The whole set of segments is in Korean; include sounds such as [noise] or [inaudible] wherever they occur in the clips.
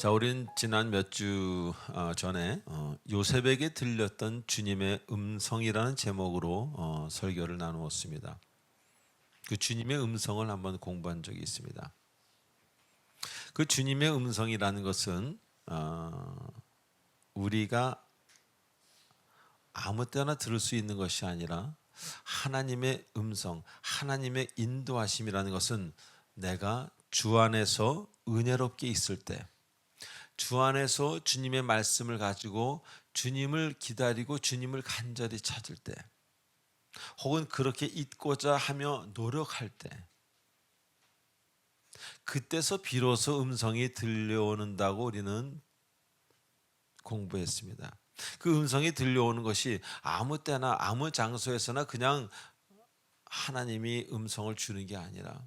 자, 우린 지난 몇 주 전에 어, 요셉에게 들렸던 주님의 음성이라는 제목으로 어, 설교를 나누었습니다. 그 주님의 음성을 한번 공부한 적이 있습니다. 그 주님의 음성이라는 것은 어, 우리가 아무 때나 들을 수 있는 것이 아니라 하나님의 음성, 하나님의 인도하심이라는 것은 내가 주 안에서 은혜롭게 있을 때, 주 안에서 주님의 말씀을 가지고 주님을 기다리고 주님을 간절히 찾을 때, 혹은 그렇게 있고자 하며 노력할 때, 그때서 비로소 음성이 들려오는다고 우리는 공부했습니다. 그 음성이 들려오는 것이 아무 때나 아무 장소에서나 그냥 하나님이 음성을 주는 게 아니라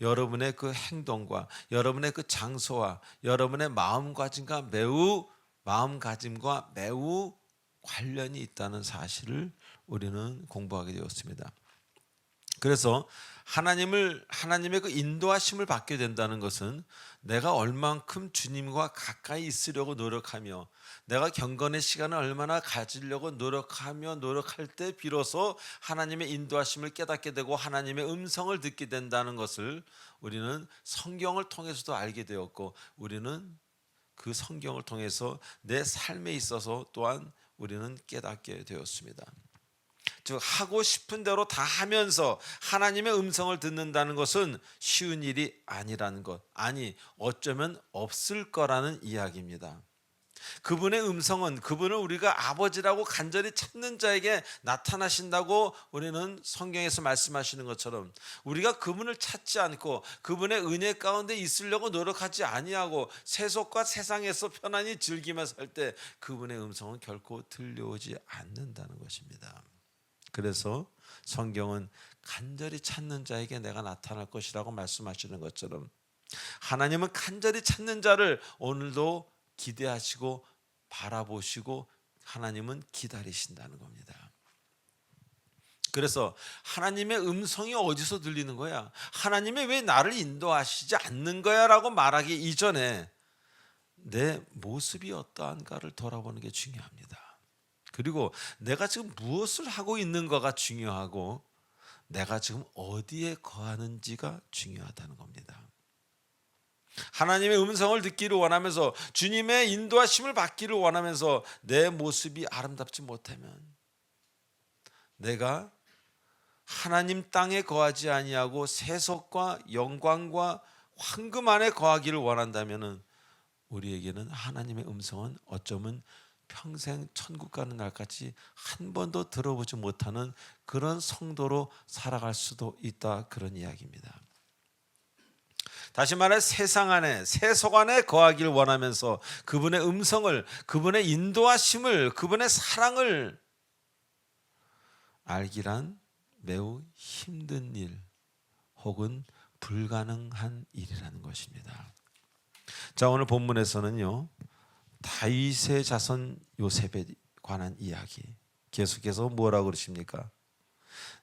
여러분의 그 행동과 여러분의 그 장소와 여러분의 마음가짐과 매우 마음가짐과 매우 관련이 있다는 사실을 우리는 공부하게 되었습니다. 그래서 하나님을 하나님의 그 인도하심을 받게 된다는 것은 내가 얼만큼 주님과 가까이 있으려고 노력하며 내가 경건의 시간을 얼마나 가지려고 노력하며 노력할 때 비로소 하나님의 인도하심을 깨닫게 되고 하나님의 음성을 듣게 된다는 것을 우리는 성경을 통해서도 알게 되었고 우리는 그 성경을 통해서 내 삶에 있어서 또한 우리는 깨닫게 되었습니다. 즉 하고 싶은 대로 다 하면서 하나님의 음성을 듣는다는 것은 쉬운 일이 아니라는 것. 아니, 어쩌면 없을 거라는 이야기입니다. 그분의 음성은 그분을 우리가 아버지라고 간절히 찾는 자에게 나타나신다고 우리는 성경에서 말씀하시는 것처럼 우리가 그분을 찾지 않고 그분의 은혜 가운데 있으려고 노력하지 아니하고 세속과 세상에서 편안히 즐기며 살 때 그분의 음성은 결코 들려오지 않는다는 것입니다. 그래서 성경은 간절히 찾는 자에게 내가 나타날 것이라고 말씀하시는 것처럼 하나님은 간절히 찾는 자를 오늘도 기대하시고 바라보시고 하나님은 기다리신다는 겁니다. 그래서 하나님의 음성이 어디서 들리는 거야? 하나님이 왜 나를 인도하시지 않는 거야 라고 말하기 이전에 내 모습이 어떠한가를 돌아보는 게 중요합니다. 그리고 내가 지금 무엇을 하고 있는가가 중요하고 내가 지금 어디에 거하는지가 중요하다는 겁니다. 하나님의 음성을 듣기를 원하면서 주님의 인도하심을 받기를 원하면서 내 모습이 아름답지 못하면 내가 하나님 땅에 거하지 아니하고 세속과 영광과 황금 안에 거하기를 원한다면은 우리에게는 하나님의 음성은 어쩌면 평생 천국 가는 날까지 한 번도 들어보지 못하는 그런 성도로 살아갈 수도 있다 그런 이야기입니다. 다시 말해 세상 안에 세속 안에 거하길 원하면서 그분의 음성을 그분의 인도하심을 그분의 사랑을 알기란 매우 힘든 일 혹은 불가능한 일이라는 것입니다. 자 오늘 본문에서는요 다윗의 자손 요셉에 관한 이야기 계속해서 뭐라고 그러십니까?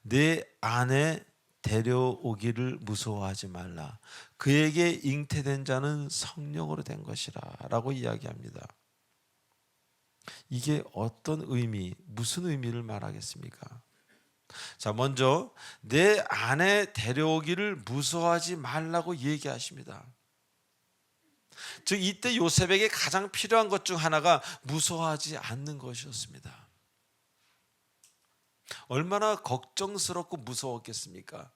내 아내 데려오기를 무서워하지 말라. 그에게 잉태된 자는 성령으로 된 것이라 라고 이야기합니다. 이게 어떤 의미, 무슨 의미를 말하겠습니까? 자, 먼저 내 아내 데려오기를 무서워하지 말라고 얘기하십니다. 즉 이때 요셉에게 가장 필요한 것 중 하나가 무서워하지 않는 것이었습니다. 얼마나 걱정스럽고 무서웠겠습니까?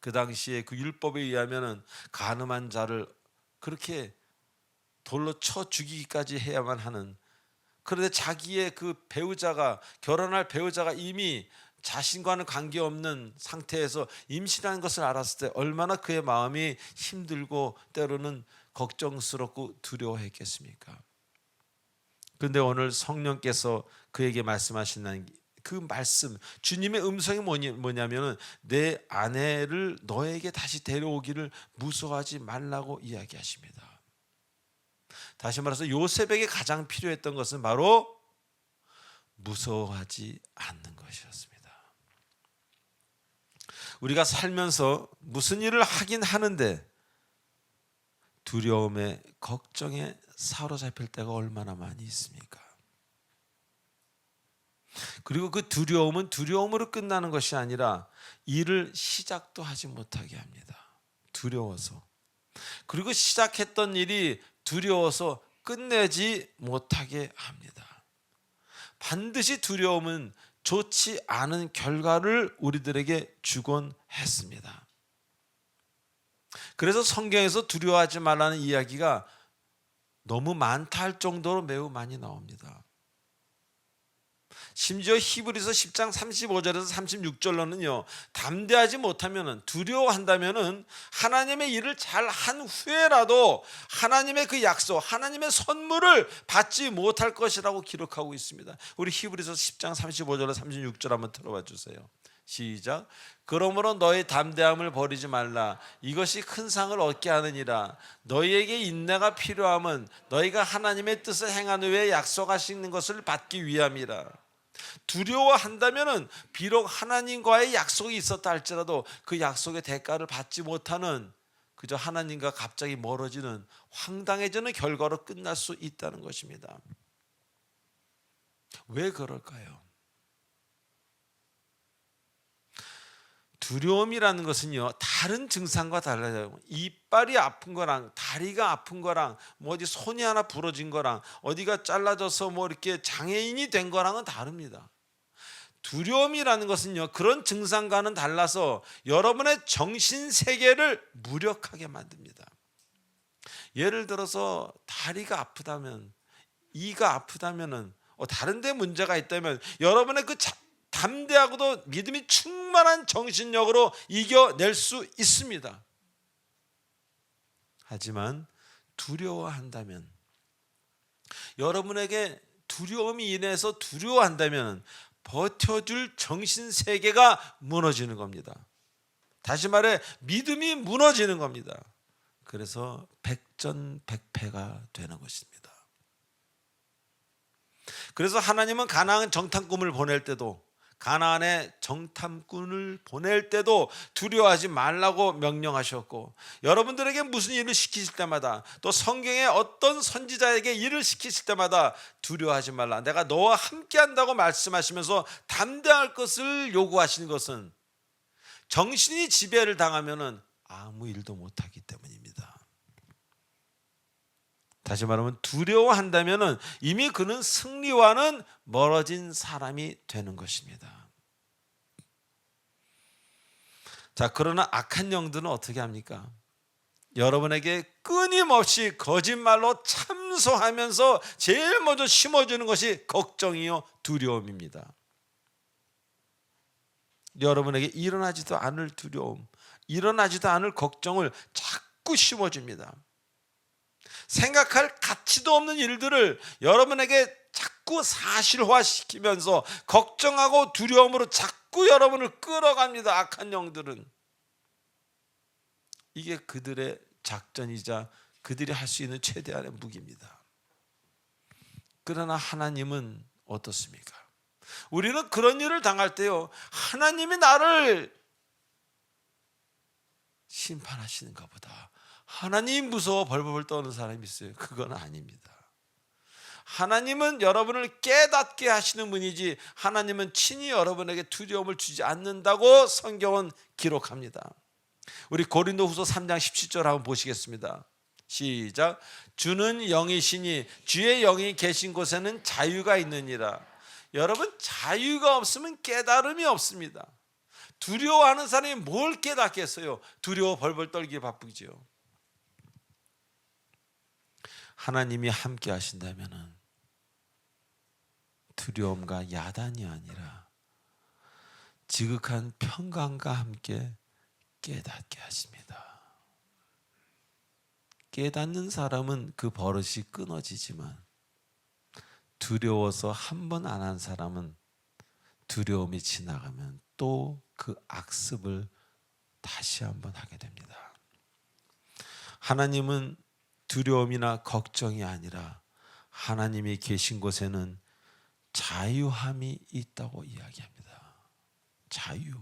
그 당시에 그 율법에 의하면은 가늠한 자를 그렇게 돌로 쳐 죽이기까지 해야만 하는 그런데 자기의 그 배우자가 결혼할 배우자가 이미 자신과는 관계없는 상태에서 임신한 것을 알았을 때 얼마나 그의 마음이 힘들고 때로는 걱정스럽고 두려워했겠습니까? 그런데 오늘 성령께서 그에게 말씀하시는 그 말씀 주님의 음성이 뭐냐면은 내 아내를 너에게 다시 데려오기를 무서워하지 말라고 이야기하십니다. 다시 말해서 요셉에게 가장 필요했던 것은 바로 무서워하지 않는 것이었습니다. 우리가 살면서 무슨 일을 하긴 하는데 두려움에 걱정에 사로잡힐 때가 얼마나 많이 있습니까? 그리고 그 두려움은 두려움으로 끝나는 것이 아니라 일을 시작도 하지 못하게 합니다. 두려워서. 그리고 시작했던 일이 두려워서 끝내지 못하게 합니다. 반드시 두려움은 좋지 않은 결과를 우리들에게 주곤 했습니다. 그래서 성경에서 두려워하지 말라는 이야기가 너무 많다 할 정도로 매우 많이 나옵니다. 심지어 히브리서 10장 35절에서 36절로는요. 담대하지 못하면은 두려워한다면은 하나님의 일을 잘 한 후에라도 하나님의 그 약속, 하나님의 선물을 받지 못할 것이라고 기록하고 있습니다. 우리 히브리서 10장 35절에서 36절 한번 들어봐 주세요. 시작. 그러므로 너의 담대함을 버리지 말라. 이것이 큰 상을 얻게 하느니라. 너희에게 인내가 필요함은 너희가 하나님의 뜻을 행한 후에 약속하시는 것을 받기 위함이라. 두려워한다면은 비록 하나님과의 약속이 있었다 할지라도 그 약속의 대가를 받지 못하는 그저 하나님과 갑자기 멀어지는 황당해지는 결과로 끝날 수 있다는 것입니다. 왜 그럴까요? 두려움이라는 것은요 다른 증상과 달라요. 이빨이 아픈 거랑 다리가 아픈 거랑 뭐 어디 손이 하나 부러진 거랑 어디가 잘라져서 뭐 이렇게 장애인이 된 거랑은 다릅니다. 두려움이라는 것은요 그런 증상과는 달라서 여러분의 정신 세계를 무력하게 만듭니다. 예를 들어서 다리가 아프다면 이가 아프다면은 어, 다른데 문제가 있다면 여러분의 그 자, 담대하고도 믿음이 충만한 정신력으로 이겨낼 수 있습니다. 하지만 두려워한다면 여러분에게 두려움이 인해서 두려워한다면 버텨줄 정신 세계가 무너지는 겁니다. 다시 말해 믿음이 무너지는 겁니다. 그래서 백전백패가 되는 것입니다. 그래서 하나님은 가나안 정탐꾼을 보낼 때도 가나안에 정탐꾼을 보낼 때도 두려워하지 말라고 명령하셨고 여러분들에게 무슨 일을 시키실 때마다 또 성경의 어떤 선지자에게 일을 시키실 때마다 두려워하지 말라 내가 너와 함께 한다고 말씀하시면서 담대할 것을 요구하시는 것은 정신이 지배를 당하면은 아무 일도 못하기 때문입니다. 다시 말하면 두려워한다면 이미 그는 승리와는 멀어진 사람이 되는 것입니다. 자, 그러나 악한 영들은 어떻게 합니까? 여러분에게 끊임없이 거짓말로 참소하면서 제일 먼저 심어주는 것이 걱정이요 두려움입니다. 여러분에게 일어나지도 않을 두려움, 일어나지도 않을 걱정을 자꾸 심어줍니다. 생각할 가치도 없는 일들을 여러분에게 자꾸 사실화시키면서 걱정하고 두려움으로 자꾸 여러분을 끌어갑니다. 악한 영들은. 이게 그들의 작전이자 그들이 할 수 있는 최대한의 무기입니다. 그러나 하나님은 어떻습니까? 우리는 그런 일을 당할 때요. 하나님이 나를 심판하시는가 보다. 하나님 무서워 벌벌 떠는 사람이 있어요. 그건 아닙니다. 하나님은 여러분을 깨닫게 하시는 분이지 하나님은 친히 여러분에게 두려움을 주지 않는다고 성경은 기록합니다. 우리 고린도후서 3장 17절 한번 보시겠습니다. 시작. 주는 영이시니 주의 영이 계신 곳에는 자유가 있느니라. 여러분 자유가 없으면 깨달음이 없습니다. 두려워하는 사람이 뭘 깨닫겠어요? 두려워 벌벌 떨기 바쁘지요. 하나님이 함께 하신다면 두려움과 야단이 아니라 지극한 평강과 함께 깨닫게 하십니다. 깨닫는 사람은 그 버릇이 끊어지지만 두려워서 한 번 안 한 사람은 두려움이 지나가면 또 그 악습을 다시 한번 하게 됩니다. 하나님은 두려움이나 걱정이 아니라 하나님이 계신 곳에는 자유함이 있다고 이야기합니다. 자유.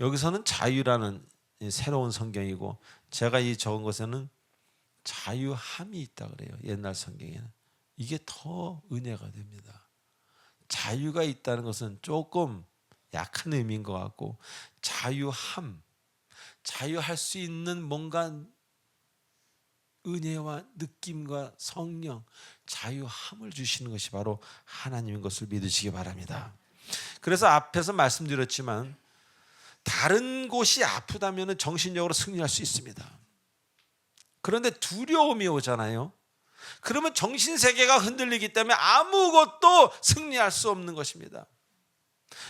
여기서는 자유라는 새로운 성경이고 제가 이 적은 것에는 자유함이 있다 그래요. 옛날 성경에는 이게 더 은혜가 됩니다. 자유가 있다는 것은 조금 약한 의미인 것 같고 자유함, 자유할 수 있는 뭔가 은혜와 느낌과 성령, 자유함을 주시는 것이 바로 하나님인 것을 믿으시기 바랍니다. 그래서 앞에서 말씀드렸지만 다른 곳이 아프다면 정신력으로 승리할 수 있습니다. 그런데 두려움이 오잖아요. 그러면 정신 세계가 흔들리기 때문에 아무것도 승리할 수 없는 것입니다.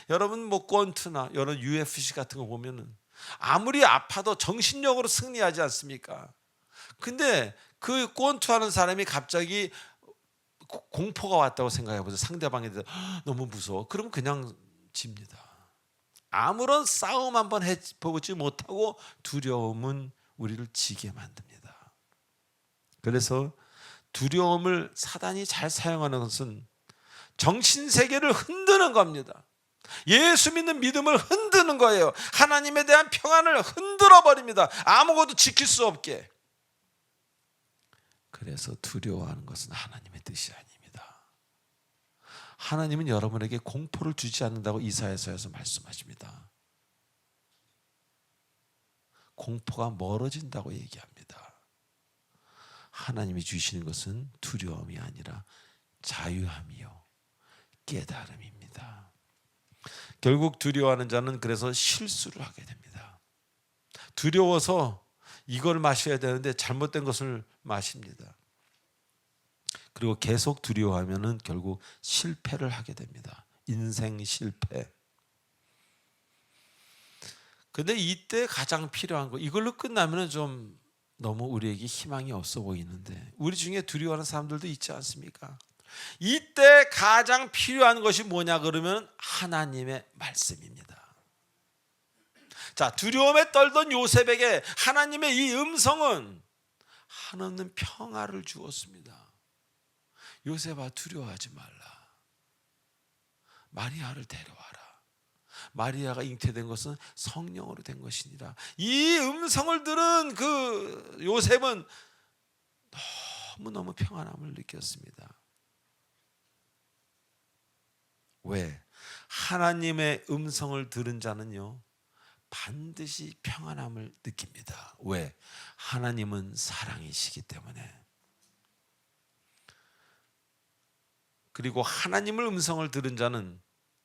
여러분 뭐 권투나 여러 UFC 같은 거 보면은 아무리 아파도 정신력으로 승리하지 않습니까? 근데 그 권투하는 사람이 갑자기 고- 공포가 왔다고 생각해 보세요. 상대방에 대해서 [gasps] "헉, 너무 무서워. 그러면 그냥 집니다. 아무런 싸움 한번 해보지 못하고 두려움은 우리를 지게 만듭니다. 그래서 두려움을 사단이 잘 사용하는 것은 정신 세계를 흔드는 겁니다. 예수 믿는 믿음을 흔드는 거예요. 하나님에 대한 평안을 흔들어 버립니다. 아무것도 지킬 수 없게. 그래서 두려워하는 것은 하나님의 뜻이 아닙니다. 하나님은 여러분에게 공포를 주지 않는다고 이사야서에서 말씀하십니다. 공포가 멀어진다고 얘기합니다. 하나님이 주시는 것은 두려움이 아니라 자유함이요 깨달음입니다. 결국 두려워하는 자는 그래서 실수를 하게 됩니다. 두려워서 이걸 마셔야 되는데 잘못된 것을 마십니다. 그리고 계속 두려워하면은 결국 실패를 하게 됩니다. 인생 실패. 근데 이때 가장 필요한 거 이걸로 끝나면은 좀 너무 우리에게 희망이 없어 보이는데 우리 중에 두려워하는 사람들도 있지 않습니까? 이때 가장 필요한 것이 뭐냐 그러면 하나님의 말씀입니다. 자, 두려움에 떨던 요셉에게 하나님의 이 음성은 한없는 평화를 주었습니다. 요셉아 두려워하지 말라. 마리아를 데려와라. 마리아가 잉태된 것은 성령으로 된 것이니라. 이 음성을 들은 그 요셉은 너무너무 평안함을 느꼈습니다. 왜? 하나님의 음성을 들은 자는요, 반드시 평안함을 느낍니다. 왜? 하나님은 사랑이시기 때문에. 그리고 하나님을 음성을 들은 자는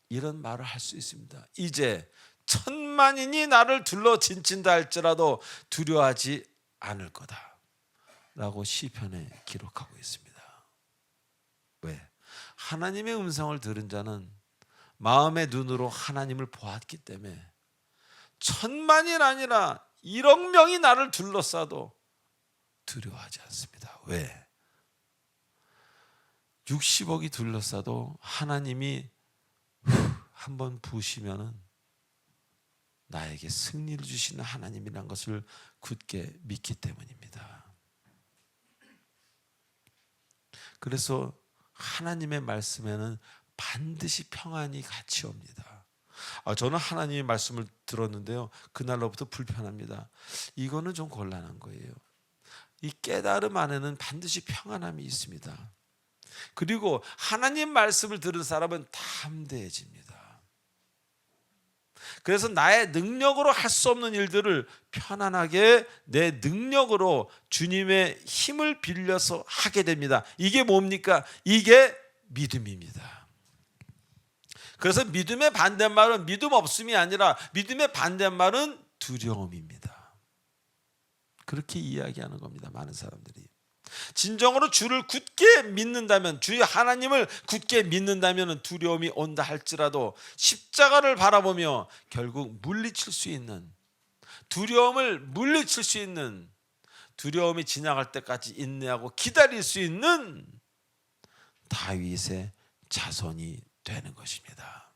이런 말을 할 수 있습니다. 이제 천만인이 나를 둘러 진친다 할지라도 두려워하지 않을 거다. 라고 시편에 기록하고 있습니다. 왜? 하나님의 음성을 들은 자는 마음의 눈으로 하나님을 보았기 때문에 천만이 아니라 1억 명이 나를 둘러싸도 두려워하지 않습니다. 왜? 60억이 둘러싸도 하나님이 한번 부으시면은 나에게 승리를 주시는 하나님이란 것을 굳게 믿기 때문입니다. 그래서 하나님의 말씀에는 반드시 평안이 같이 옵니다. 아, 저는 하나님의 말씀을 들었는데요. 그날로부터 불편합니다. 이거는 좀 곤란한 거예요. 이 깨달음 안에는 반드시 평안함이 있습니다. 그리고 하나님 말씀을 들은 사람은 담대해집니다. 그래서 나의 능력으로 할 수 없는 일들을 편안하게 내 능력으로 주님의 힘을 빌려서 하게 됩니다. 이게 뭡니까? 이게 믿음입니다. 그래서 믿음의 반대말은 믿음 없음이 아니라 믿음의 반대말은 두려움입니다. 그렇게 이야기하는 겁니다. 많은 사람들이. 진정으로 주를 굳게 믿는다면 주의 하나님을 굳게 믿는다면 두려움이 온다 할지라도 십자가를 바라보며 결국 물리칠 수 있는 두려움을 물리칠 수 있는 두려움이 지나갈 때까지 인내하고 기다릴 수 있는 다윗의 자손이 되는 것입니다.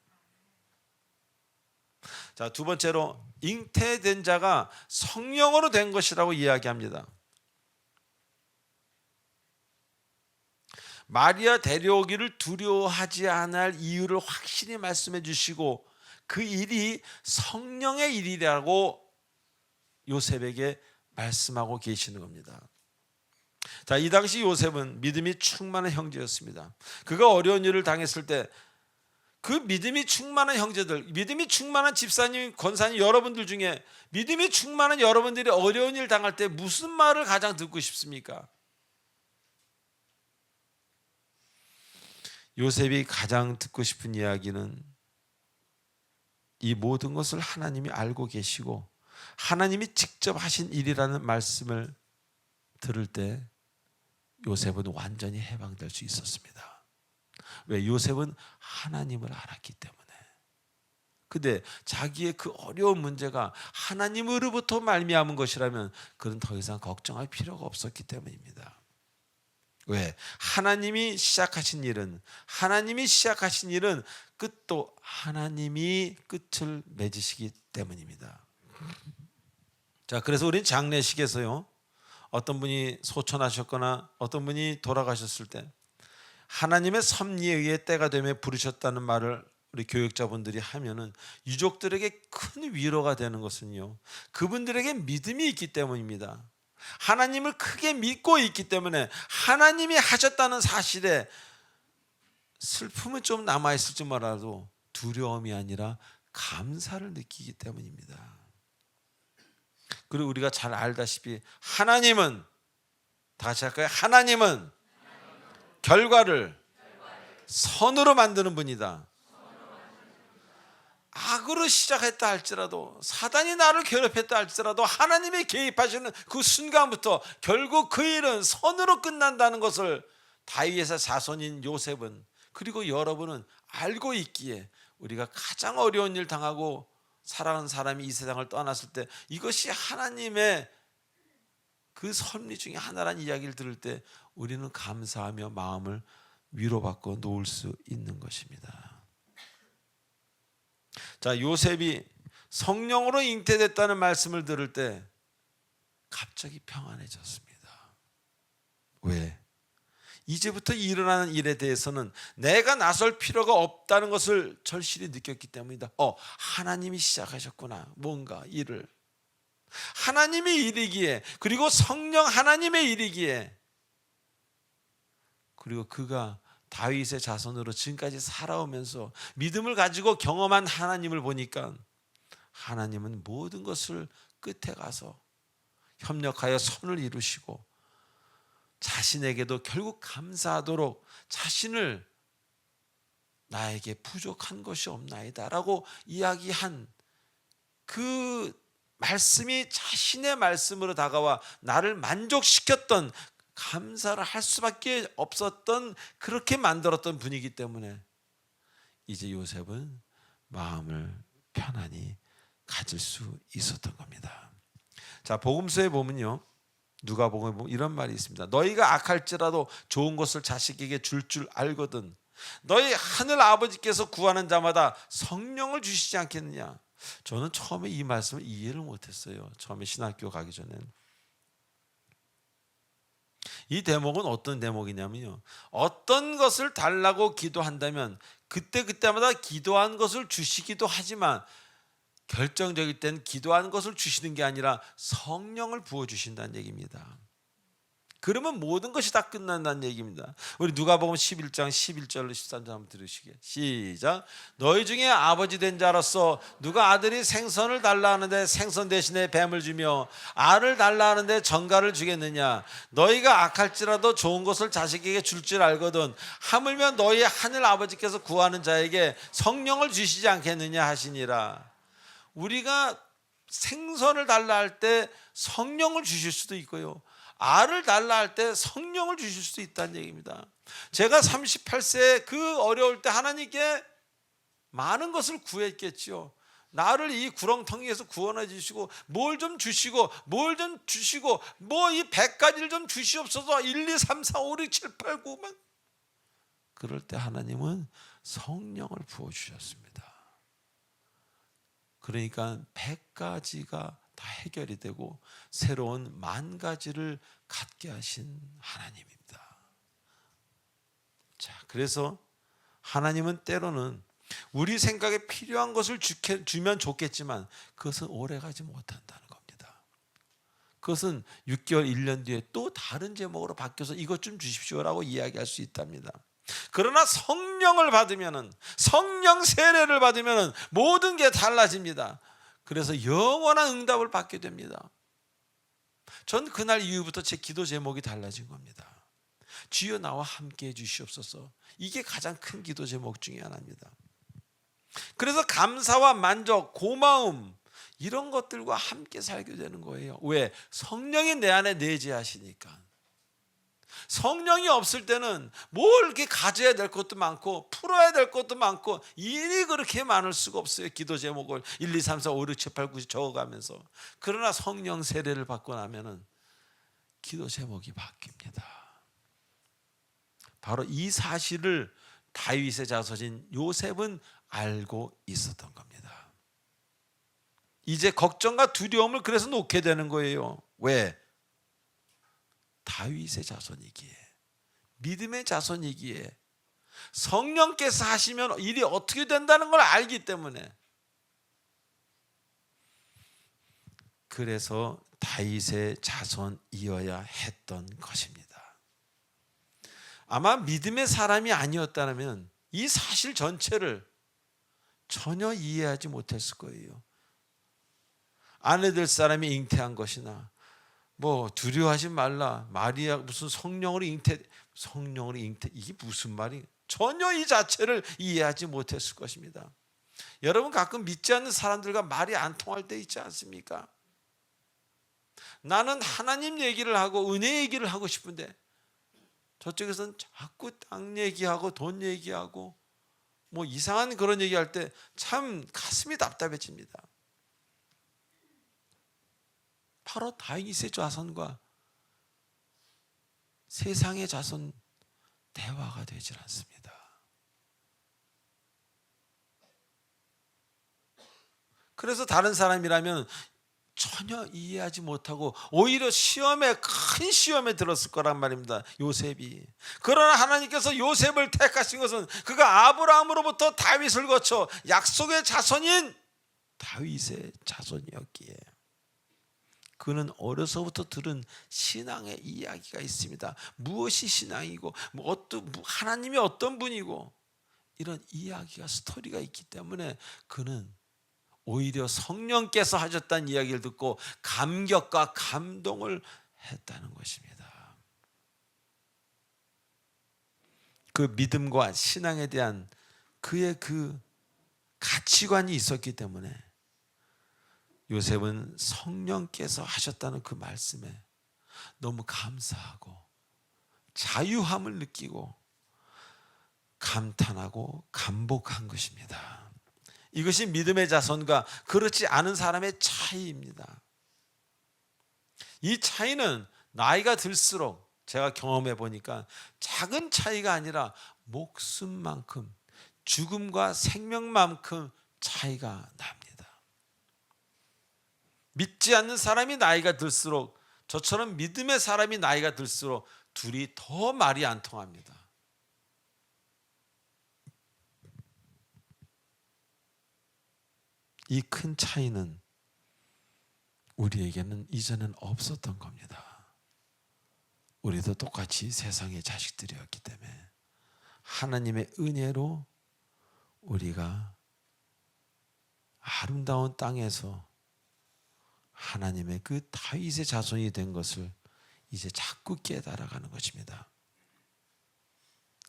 자, 두 번째로 잉태된 자가 성령으로 된 것이라고 이야기합니다. 마리아 데려오기를 두려워하지 않을 이유를 확실히 말씀해 주시고 그 일이 성령의 일이라고 요셉에게 말씀하고 계시는 겁니다. 자, 이 당시 요셉은 믿음이 충만한 형제였습니다. 그가 어려운 일을 당했을 때 그 믿음이 충만한 형제들, 믿음이 충만한 집사님, 권사님 여러분들 중에 믿음이 충만한 여러분들이 어려운 일 당할 때 무슨 말을 가장 듣고 싶습니까? 요셉이 가장 듣고 싶은 이야기는 이 모든 것을 하나님이 알고 계시고 하나님이 직접 하신 일이라는 말씀을 들을 때 요셉은 완전히 해방될 수 있었습니다. 왜 요셉은 하나님을 알았기 때문에. 근데 자기의 그 어려운 문제가 하나님으로부터 말미암은 것이라면 그는 더 이상 걱정할 필요가 없었기 때문입니다. 왜? 하나님이 시작하신 일은 하나님이 시작하신 일은 끝도 하나님이 끝을 맺으시기 때문입니다. 자, 그래서 우리 장례식에서요. 어떤 분이 소천하셨거나 어떤 분이 돌아가셨을 때 하나님의 섭리에 의해 때가 되며 부르셨다는 말을 우리 교육자분들이 하면은 유족들에게 큰 위로가 되는 것은요. 그분들에게 믿음이 있기 때문입니다. 하나님을 크게 믿고 있기 때문에 하나님이 하셨다는 사실에 슬픔은 좀 남아 있을지 몰라도 두려움이 아니라 감사를 느끼기 때문입니다. 그리고 우리가 잘 알다시피 하나님은 다시 할까요? 하나님은 결과를 선으로 만드는 분이다. 악으로 시작했다 할지라도 사단이 나를 괴롭혔다 할지라도 하나님이 개입하시는 그 순간부터 결국 그 일은 선으로 끝난다는 것을 다윗의 자손인 요셉은 그리고 여러분은 알고 있기에 우리가 가장 어려운 일 당하고 사랑하는 사람이 이 세상을 떠났을 때 이것이 하나님의 그 섭리 중에 하나라는 이야기를 들을 때 우리는 감사하며 마음을 위로받고 놓을 수 있는 것입니다. 자, 요셉이 성령으로 잉태됐다는 말씀을 들을 때 갑자기 평안해졌습니다. 왜? 이제부터 일어나는 일에 대해서는 내가 나설 필요가 없다는 것을 절실히 느꼈기 때문이다. 어, 하나님이 시작하셨구나. 뭔가 일을. 하나님의 일이기에 그리고 성령 하나님의 일이기에 그리고 그가 다윗의 자손으로 지금까지 살아오면서 믿음을 가지고 경험한 하나님을 보니까 하나님은 모든 것을 끝에 가서 협력하여 선을 이루시고 자신에게도 결국 감사하도록 자신을 나에게 부족한 것이 없나이다라고 이야기한 그 말씀이 자신의 말씀으로 다가와 나를 만족시켰던 감사를 할 수밖에 없었던 그렇게 만들었던 분이기 때문에 이제 요셉은 마음을 편안히 가질 수 있었던 겁니다. 자, 복음서에 보면요. 누가 보면 이런 말이 있습니다. 너희가 악할지라도 좋은 것을 자식에게 줄줄 알거든. 너희 하늘 아버지께서 구하는 자마다 성령을 주시지 않겠느냐. 저는 처음에 이 말씀을 이해를 못했어요. 처음에 신학교 가기 전엔. 이 대목은 어떤 대목이냐면요. 어떤 것을 달라고 기도한다면 그때 그때마다 기도한 것을 주시기도 하지만 결정적일 땐 기도한 것을 주시는 게 아니라 성령을 부어 주신다는 얘기입니다. 그러면 모든 것이 다 끝난다는 얘기입니다. 우리 누가복음 11장 11절로 13절 한번 들으시게. 시작. 너희 중에 아버지 된 자로서 누가 아들이 생선을 달라 하는데 생선 대신에 뱀을 주며 알을 달라 하는데 전갈을 주겠느냐? 너희가 악할지라도 좋은 것을 자식에게 줄 줄 알거든. 하물며 너희 하늘 아버지께서 구하는 자에게 성령을 주시지 않겠느냐 하시니라. 우리가 생선을 달라 할 때 성령을 주실 수도 있고요. 알을 달라 할 때 성령을 주실 수도 있다는 얘기입니다. 제가 38세 그 어려울 때 하나님께 많은 것을 구했겠지요. 나를 이 구렁텅이에서 구원해 주시고 뭘 좀 주시고 뭘 좀 주시고 뭐 이 100가지를 좀 주시옵소서 1, 2, 3, 4, 5, 6, 7, 8, 9만 그럴 때 하나님은 성령을 부어 주셨습니다. 그러니까 100가지가 다 해결이 되고 새로운 만 가지를 갖게 하신 하나님입니다. 자, 그래서 하나님은 때로는 우리 생각에 필요한 것을 주면 좋겠지만 그것은 오래 가지 못한다는 겁니다. 그것은 6개월, 1년 뒤에 또 다른 제목으로 바뀌어서 이것 좀 주십시오라고 이야기할 수 있답니다. 그러나 성령을 받으면은 성령 세례를 받으면은 모든 게 달라집니다. 그래서 영원한 응답을 받게 됩니다. 전 그날 이후부터 제 기도 제목이 달라진 겁니다. 주여 나와 함께 해 주시옵소서. 이게 가장 큰 기도 제목 중에 하나입니다. 그래서 감사와 만족, 고마움 이런 것들과 함께 살게 되는 거예요. 왜? 성령이 내 안에 내재하시니까. 성령이 없을 때는 뭘 이렇게 가져야 될 것도 많고 풀어야 될 것도 많고 일이 그렇게 많을 수가 없어요. 기도 제목을 1, 2, 3, 4, 5, 6, 7, 8, 9 적어가면서 그러나 성령 세례를 받고 나면은 기도 제목이 바뀝니다. 바로 이 사실을 다윗의 자손인 요셉은 알고 있었던 겁니다. 이제 걱정과 두려움을 그래서 놓게 되는 거예요. 왜? 다윗의 자손이기에 믿음의 자손이기에 성령께서 하시면 일이 어떻게 된다는 걸 알기 때문에 그래서 다윗의 자손이어야 했던 것입니다. 아마 믿음의 사람이 아니었다면 이 사실 전체를 전혀 이해하지 못했을 거예요. 아내 될 사람이 잉태한 것이나 뭐 두려워하지 말라 마리아 무슨 성령으로 잉태 성령으로 잉태 이게 무슨 말이 전혀 이 자체를 이해하지 못했을 것입니다. 여러분 가끔 믿지 않는 사람들과 말이 안 통할 때 있지 않습니까? 나는 하나님 얘기를 하고 은혜 얘기를 하고 싶은데 저쪽에서는 자꾸 땅 얘기하고 돈 얘기하고 뭐 이상한 그런 얘기할 때 참 가슴이 답답해집니다. 바로 다윗의 자손과 세상의 자손 대화가 되질 않습니다. 그래서 다른 사람이라면 전혀 이해하지 못하고 오히려 시험에 큰 시험에 들었을 거란 말입니다. 요셉이. 그러나 하나님께서 요셉을 택하신 것은 그가 아브라함으로부터 다윗을 거쳐 약속의 자손인 다윗의 자손이었기에 그는 어려서부터 들은 신앙의 이야기가 있습니다. 무엇이 신앙이고 뭐 어떤 하나님이 어떤 분이고 이런 이야기가 스토리가 있기 때문에 그는 오히려 성령께서 하셨다는 이야기를 듣고 감격과 감동을 했다는 것입니다. 그 믿음과 신앙에 대한 그의 그 가치관이 있었기 때문에 요셉은 성령께서 하셨다는 그 말씀에 너무 감사하고 자유함을 느끼고 감탄하고 감복한 것입니다. 이것이 믿음의 자손과 그렇지 않은 사람의 차이입니다. 이 차이는 나이가 들수록 제가 경험해 보니까 작은 차이가 아니라 목숨만큼 죽음과 생명만큼 차이가 납니다. 믿지 않는 사람이 나이가 들수록 저처럼 믿음의 사람이 나이가 들수록 둘이 더 말이 안 통합니다. 이 큰 차이는 우리에게는 이전엔 없었던 겁니다. 우리도 똑같이 세상의 자식들이었기 때문에 하나님의 은혜로 우리가 아름다운 땅에서 하나님의 그 다윗의 자손이 된 것을 이제 자꾸 깨달아가는 것입니다.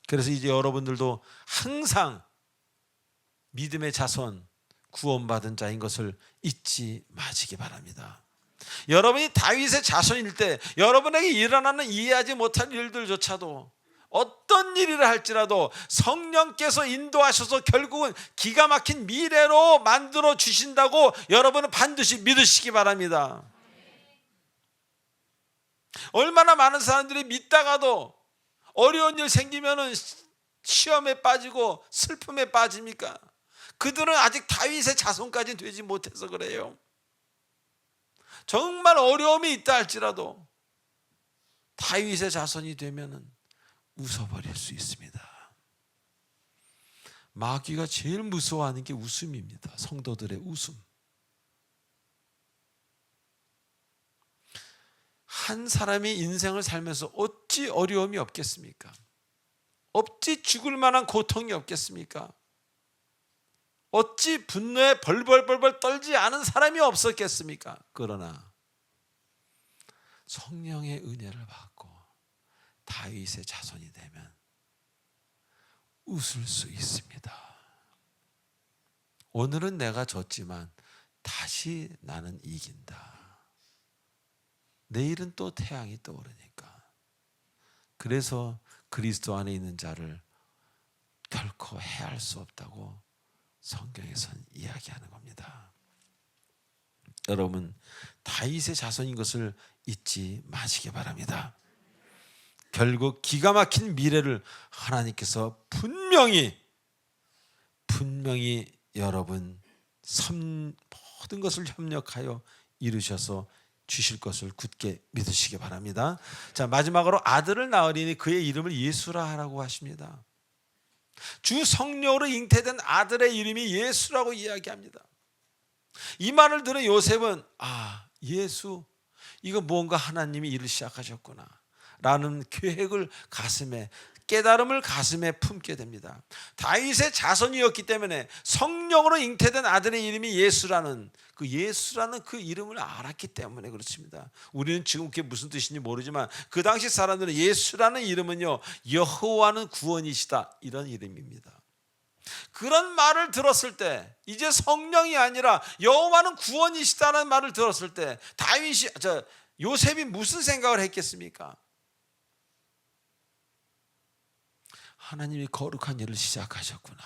그래서 이제 여러분들도 항상 믿음의 자손, 구원받은 자인 것을 잊지 마시기 바랍니다. 여러분이 다윗의 자손일 때 여러분에게 일어나는 이해하지 못한 일들조차도 어떤 일이라 할지라도 성령께서 인도하셔서 결국은 기가 막힌 미래로 만들어 주신다고 여러분은 반드시 믿으시기 바랍니다. 얼마나 많은 사람들이 믿다가도 어려운 일 생기면은 시험에 빠지고 슬픔에 빠집니까? 그들은 아직 다윗의 자손까지 되지 못해서 그래요. 정말 어려움이 있다 할지라도 다윗의 자손이 되면은 웃어버릴 수 있습니다. 마귀가 제일 무서워하는 게 웃음입니다. 성도들의 웃음. 한 사람이 인생을 살면서 어찌 어려움이 없겠습니까? 어찌 죽을 만한 고통이 없겠습니까? 어찌 분노에 벌벌벌벌 떨지 않은 사람이 없었겠습니까? 그러나 성령의 은혜를 받고 다윗의 자손이 되면 웃을 수 있습니다. 오늘은 내가 졌지만 다시 나는 이긴다. 내일은 또 태양이 떠오르니까. 그래서 그리스도 안에 있는 자를 결코 해할 수 없다고 성경에선 이야기하는 겁니다. 여러분 다윗의 자손인 것을 잊지 마시기 바랍니다. 결국 기가 막힌 미래를 하나님께서 분명히 분명히 여러분 섬, 모든 것을 협력하여 이루셔서 주실 것을 굳게 믿으시기 바랍니다. 자 마지막으로 아들을 낳으리니 그의 이름을 예수라 하라고 하십니다. 주 성령으로 잉태된 아들의 이름이 예수라고 이야기합니다. 이 말을 들은 요셉은 아 예수 이거 뭔가 하나님이 일을 시작하셨구나 라는 계획을 가슴에 깨달음을 가슴에 품게 됩니다. 다윗의 자손이었기 때문에 성령으로 잉태된 아들의 이름이 예수라는 그 예수라는 그 이름을 알았기 때문에 그렇습니다. 우리는 지금 그게 무슨 뜻인지 모르지만 그 당시 사람들은 예수라는 이름은요 여호와는 구원이시다 이런 이름입니다. 그런 말을 들었을 때 이제 성령이 아니라 여호와는 구원이시다는 말을 들었을 때 다윗이 저 요셉이 무슨 생각을 했겠습니까? 하나님이 거룩한 일을 시작하셨구나.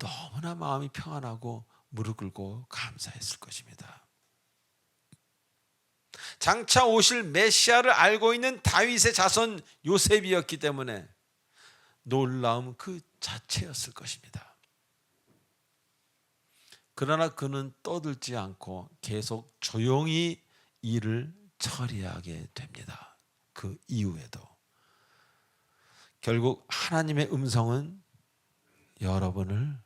너무나 마음이 평안하고 무릎 꿇고 감사했을 것입니다. 장차 오실 메시아를 알고 있는 다윗의 자손 요셉이었기 때문에 놀라움 그 자체였을 것입니다. 그러나 그는 떠들지 않고 계속 조용히 일을 처리하게 됩니다. 그 이후에도. 결국 하나님의 음성은 여러분을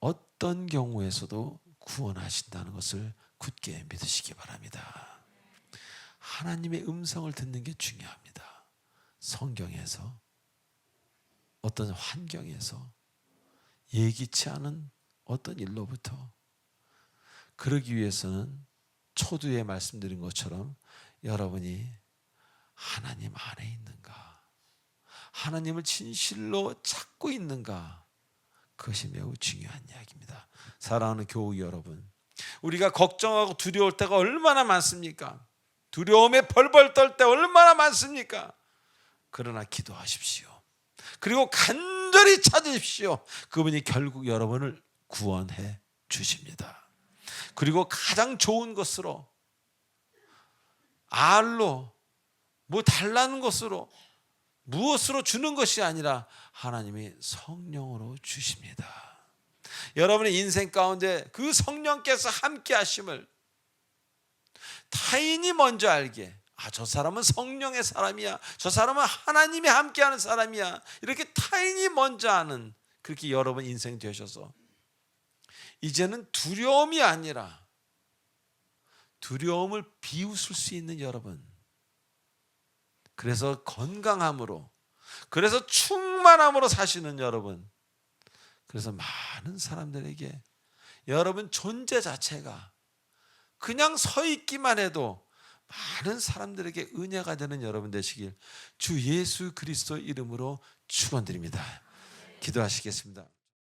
어떤 경우에서도 구원하신다는 것을 굳게 믿으시기 바랍니다. 하나님의 음성을 듣는 게 중요합니다. 성경에서 어떤 환경에서 예기치 않은 어떤 일로부터 그러기 위해서는 초두에 말씀드린 것처럼 여러분이 하나님 안에 있는가 하나님을 진실로 찾고 있는가 그것이 매우 중요한 이야기입니다. 사랑하는 교우 여러분, 우리가 걱정하고 두려울 때가 얼마나 많습니까? 두려움에 벌벌 떨 때 얼마나 많습니까? 그러나 기도하십시오. 그리고 간절히 찾으십시오. 그분이 결국 여러분을 구원해 주십니다. 그리고 가장 좋은 것으로 알로 뭐 달라는 것으로 무엇으로 주는 것이 아니라 하나님이 성령으로 주십니다. 여러분의 인생 가운데 그 성령께서 함께 하심을 타인이 먼저 알게 아, 저 사람은 성령의 사람이야. 저 사람은 하나님이 함께하는 사람이야. 이렇게 타인이 먼저 아는 그렇게 여러분 인생 되셔서 이제는 두려움이 아니라 두려움을 비웃을 수 있는 여러분. 그래서 건강함으로 그래서 충만함으로 사시는 여러분. 그래서 많은 사람들에게 여러분 존재 자체가 그냥 서 있기만 해도 많은 사람들에게 은혜가 되는 여러분 되시길 주 예수 그리스도 이름으로 축원드립니다. 기도하시겠습니다.